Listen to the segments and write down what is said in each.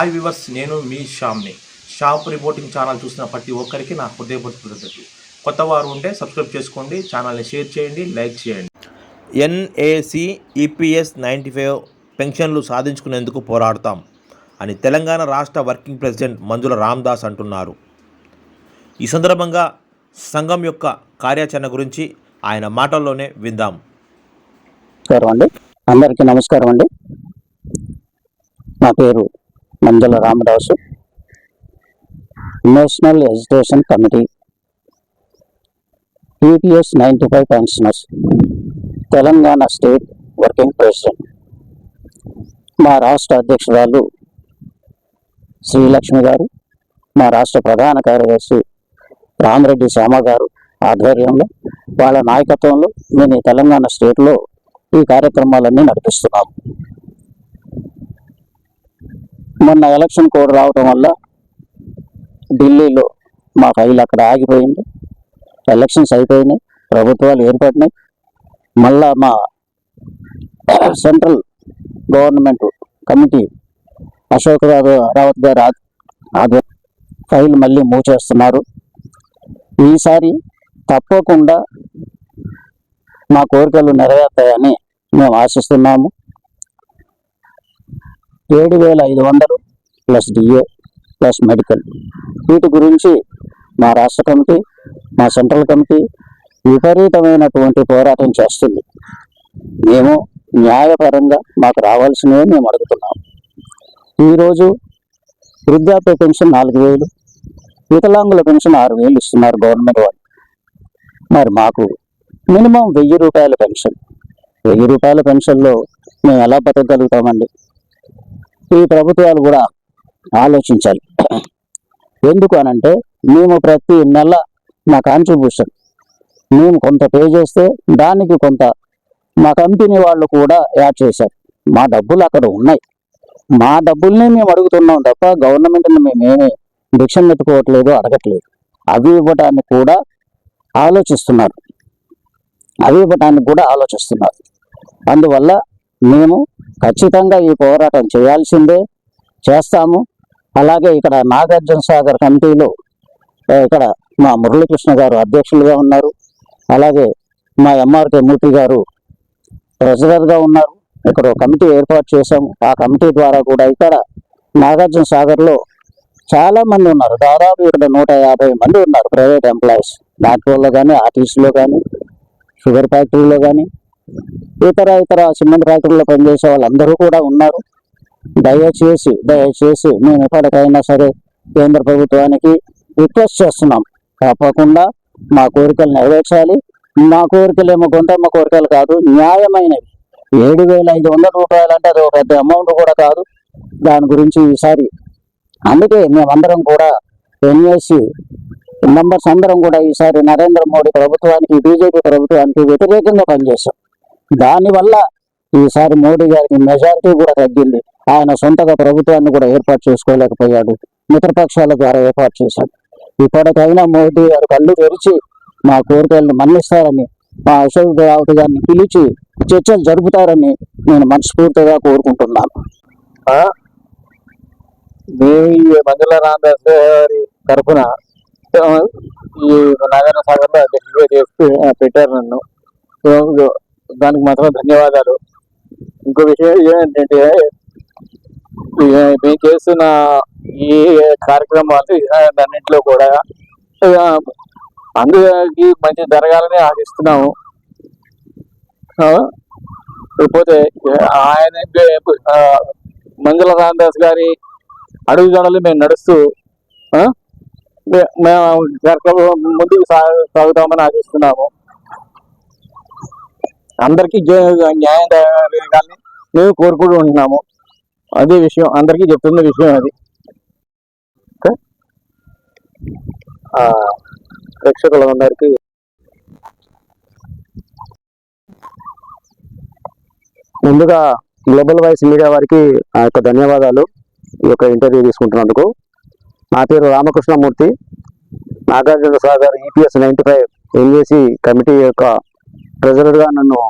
Hi viewers నేను మీ శ్యామ్ని షాప్ రిపోర్టింగ్ ఛానల్ చూసిన ప్రతి ఒక్కరికి నా హృదయపూర్వక కృతజ్ఞతలు కొత్త వారు ఉంటే సబ్స్క్రైబ్ చేసుకోండి ఛానల్ని షేర్ చేయండి లైక్ చేయండి. ఎన్ఏసి ఈపీఎస్ నైంటీ ఫైవ్ పెన్షన్లు సాధించుకునేందుకు పోరాడతాం అని తెలంగాణ రాష్ట్ర వర్కింగ్ ప్రెసిడెంట్ మంజుల రామ్దాస్ అంటున్నారు. ఈ సందర్భంగా సంఘం యొక్క కార్యాచరణ గురించి ఆయన మాటల్లోనే విందాం. నమస్కారం అండి. అందరికీ నమస్కారం అండి. నా పేరు Manjula Ramadasu. National education committee TPS ninety five pensioners Telangana state working president మా రాష్ట్ర అధ్యక్షురాలు శ్రీలక్ష్మి గారు మా రాష్ట్ర ప్రధాన కార్యదర్శి రామరెడ్డి శ్యామ గారు ఆధ్వర్యంలో వాళ్ళ నాయకత్వంలో మేము తెలంగాణ స్టేట్లో ఈ కార్యక్రమాలన్నీ నడిపిస్తున్నాము. మొన్న ఎలక్షన్ కోడ్ రావటం వల్ల ఢిల్లీలో మా ఫైల్ అక్కడ ఆగిపోయింది. ఎలక్షన్స్ అయిపోయినాయి ప్రభుత్వాలు ఏర్పడినాయి. మళ్ళా మా central government committee Ashok Rawat garu ఆధ్వర్యం ఫైల్ మళ్ళీ మూవ్ చేస్తున్నారు. ఈసారి తప్పకుండా మా కోరికలు నెరవేర్తాయని మేము ఆశిస్తున్నాము. ఏడు వేల ఐదు వందలు ప్లస్ డిఏ ప్లస్ మెడికల్. వీటి గురించి మా రాష్ట్ర కమిటీ మా సెంట్రల్ కమిటీ విపరీతమైనటువంటి పోరాటం చేస్తుంది. మేము న్యాయపరంగా మాకు రావాల్సినవి మేము అడుగుతున్నాము ఈరోజు వృద్ధాప్య పెన్షన్ నాలుగు వేలు వికలాంగుల పెన్షన్ ఆరు వేలు ఇస్తున్నారు గవర్నమెంట్ వాళ్ళు. మరి మాకు మినిమం వెయ్యి రూపాయల పెన్షన్. వెయ్యి రూపాయల పెన్షన్లో మేము ఎలా బతకగలుగుతామండి? ఈ ప్రభుత్వాలు కూడా ఆలోచించాలి. ఎందుకు అనంటే మేము ప్రతి నెల మా కాంట్రిబ్యూషన్ మేము కొంత పే చేస్తే దానికి కొంత మా కంపెనీ వాళ్ళు కూడా యాడ్ చేశారు. మా డబ్బులు అక్కడ ఉన్నాయి. మా డబ్బుల్ని మేము అడుగుతున్నాం తప్ప గవర్నమెంట్ని మేమేమి భిక్షం పెట్టుకోవట్లేదు అడగట్లేదు. అవి ఇవ్వటానికి కూడా ఆలోచిస్తున్నారు. అవి ఇవ్వటానికి కూడా ఆలోచిస్తున్నారు. అందువల్ల మేము ఖచ్చితంగా ఈ పోరాటం చేయాల్సిందే. చేస్తాము. అలాగే ఇక్కడ నాగార్జున సాగర్ కమిటీలో ఇక్కడ మా మురళీకృష్ణ గారు అధ్యక్షులుగా ఉన్నారు. అలాగే మా ఎంఆర్కే మూర్తి గారు ట్రెజరర్గా ఉన్నారు. ఇక్కడ కమిటీ ఏర్పాటు చేశాము. ఆ కమిటీ ద్వారా కూడా ఇక్కడ నాగార్జున సాగర్లో చాలా మంది ఉన్నారు. దాదాపు ఇక్కడ నూట యాభై మంది ఉన్నారు ప్రైవేట్ ఎంప్లాయీస్. డాక్టర్లో కానీ ఆర్టీసీలో కానీ షుగర్ ఫ్యాక్టరీలో కానీ ఇతర ఇతర సిమెంట్ ఫ్యాక్టరీలో పనిచేసే వాళ్ళందరూ కూడా ఉన్నారు. దయచేసి దయచేసి మేము ఎప్పటికైనా సరే కేంద్ర ప్రభుత్వానికి రిక్వెస్ట్ చేస్తున్నాం. తప్పకుండా మా కోరికలు నెరవేర్చాలి. మా కోరికలు ఏమో గొంతమ్మ కోరికలు కాదు న్యాయమైనవి. ఏడు వేల ఐదు వందల రూపాయలు అంటే అది ఒక పెద్ద అమౌంట్ కూడా కాదు. దాని గురించి ఈసారి అందుకే మేమందరం కూడా ఎన్ఎస్సి మెంబర్స్ అందరం కూడా ఈసారి నరేంద్ర మోడీ ప్రభుత్వానికి బీజేపీ ప్రభుత్వానికి వ్యతిరేకంగా పనిచేశాం. దానివల్ల ఈసారి మోడీ గారికి మెజారిటీ కూడా తగ్గింది. ఆయన సొంతగా ప్రభుత్వాన్ని కూడా ఏర్పాటు చేసుకోలేకపోయాడు. మిత్రపక్షాల ద్వారా ఏర్పాటు చేశాడు. ఇప్పటికైనా మోడీ గారు కళ్ళు తెరిచి మా కోరికలను మన్నిస్తారని మా అశోక్ రావుత్ గారిని పిలిచి చర్చలు జరుపుతారని నేను మనస్ఫూర్తిగా కోరుకుంటున్నాను. మీ మంజుల రామదాస్ గారి తరఫున ఈ నారాయణ సాగర్లో పెట్టారు నన్ను. దానికి మాత్రం ధన్యవాదాలు. ఇంకో విషయం ఏంటంటే ఈ- మేము చేస్తున్న ఈ కార్యక్రమాలు అన్నింటిలో కూడా అందరికి మంచి జరగాలని ఆశిస్తున్నాము. లేకపోతే ఆయన మంజుల రామదాస్ గారి అడుగుజాడలు మేము నడుస్తూ మేము కార్యక్రమం ముందుకు సాగుతామని ఆశిస్తున్నాము. అందరికీ జ- న్యాయం జరగాలని మేము కోరుకుంటూ ఉంటున్నాము. అదే విషయం అందరికీ చెప్తున్న విషయం అది. ప్రేక్షకులు అందరికీ ప్రేక్షకులందరికీ ముందుగా గ్లోబల్ వాయిస్ మీడియా వారికి ఆ యొక్క ధన్యవాదాలు ఈ యొక్క ఇంటర్వ్యూ తీసుకుంటున్నందుకు. నా పేరు Ramakrishnamurthy. Nagarjuna Sagar EPS ninety five NAC committee యొక్క ట్రెజరర్గా నన్ను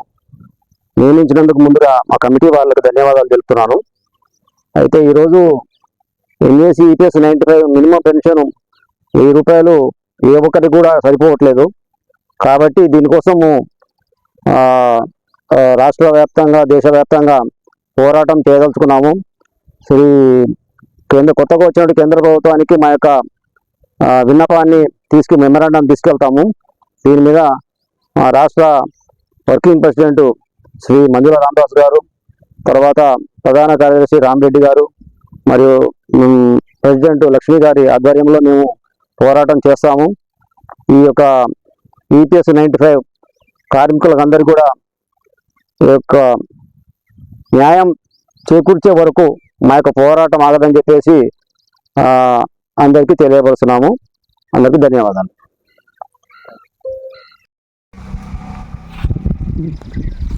నియమించినందుకు ముందుగా మా కమిటీ వాళ్ళకు ధన్యవాదాలు తెలుపుతున్నాను. అయితే ఈరోజు NAC EPS ninety five minimum pension వెయ్యి రూపాయలు ఏ ఒక్కరికి కూడా సరిపోవట్లేదు. కాబట్టి దీనికోసము రాష్ట్ర వ్యాప్తంగా దేశవ్యాప్తంగా పోరాటం చేయదలుచుకున్నాము. శ్రీ కేంద్ర కొత్తగా వచ్చిన కేంద్ర ప్రభుత్వానికి మా యొక్క విన్నపాన్ని తీసుకు మెమరాండం తీసుకెళ్తాము. దీని మీద మా రాష్ట్ర వర్కింగ్ ప్రెసిడెంట్ శ్రీ మంజుల రామదాస్ గారు తర్వాత ప్రధాన కార్యదర్శి రామరెడ్డి గారు మరియు ప్రెసిడెంట్ లక్ష్మి గారి ఆధ్వర్యంలో మేము పోరాటం చేస్తాము. ఈ యొక్క ఈపీఎస్ నైంటీ ఫైవ్ కార్మికులందరికీ కూడా ఈ యొక్క న్యాయం చేకూర్చే వరకు మా యొక్క పోరాటం ఆగదని చెప్పేసి అందరికీ తెలియపరుస్తున్నాము. అందరికీ ధన్యవాదాలు. thank you